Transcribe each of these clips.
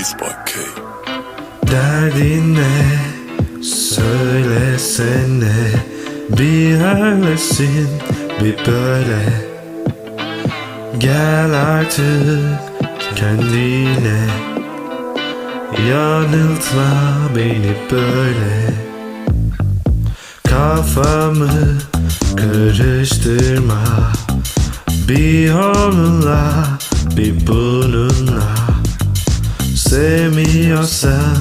Beats by. Derdin ne? Söylesene Bir öylesin bir böyle Gel artık kendine Yanıltma beni böyle Kafamı karıştırma Bir onunla bir bununla Sevmiyorsan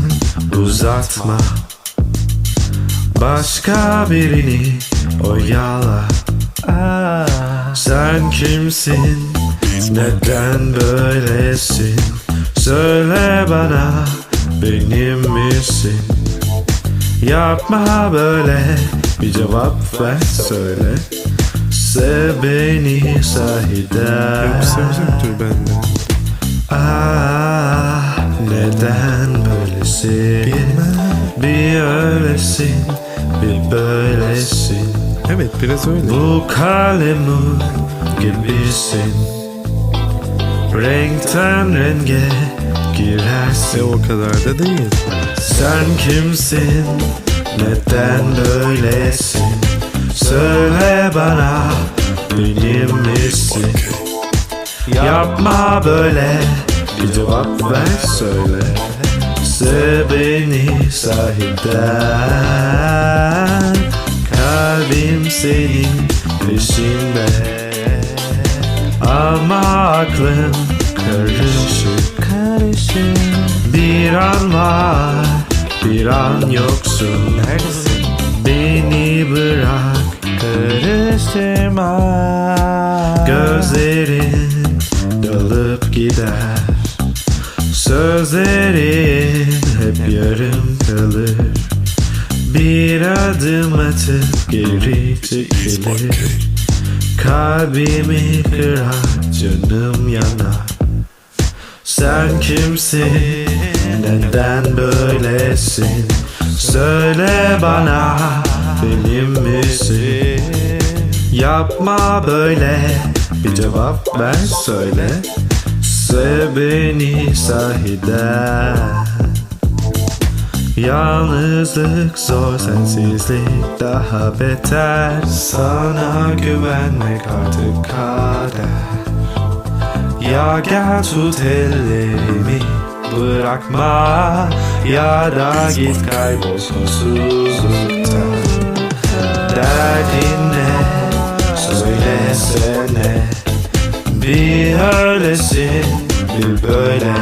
uzatma Başka birini oyala Aa, Sen kimsin? Neden böylesin? Söyle bana benim misin? Yapma böyle bir cevap ver söyle Sev beni sahiden Yoksa uzaktır benden. Ah neden böylesin? Bir öylesin bir böylesin. Evet biraz öyle. Bu kalemun gibisin. Renkten renge girersin. O kadar da değil. Sen kimsin? Neden böylesin? Söyle bana benim misin? Yapma böyle bir cevap ver söyle. Sev beni sahiden Kalbim senin peşinde. Ama aklım karışık Karışık. Bir an var bir an yoksun. Neredesin? Beni bırak karıştırma Sözlerin hep yarım kalır. Bir adım atıp geri çekilir. Kalbimi kırar canım yanar. Sen kimsin? Neden böylesin? Söyle bana benim misin? Yapma böyle bir cevap ver söyle Sev beni sahiden Yalnızlık zor sensizlik daha beter. Sana güvenmek artık kader. Ya gel tut ellerimi bırakma. Ya da git kaybol sonsuzlukta Derdin böylesin bir böyle.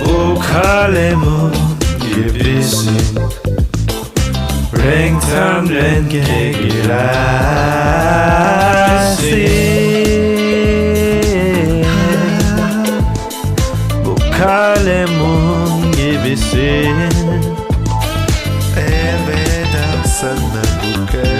Bu kalemun gibisin. Renkten renge girersin. Bu kalemun gibisin. Elveda sana bu kalemun.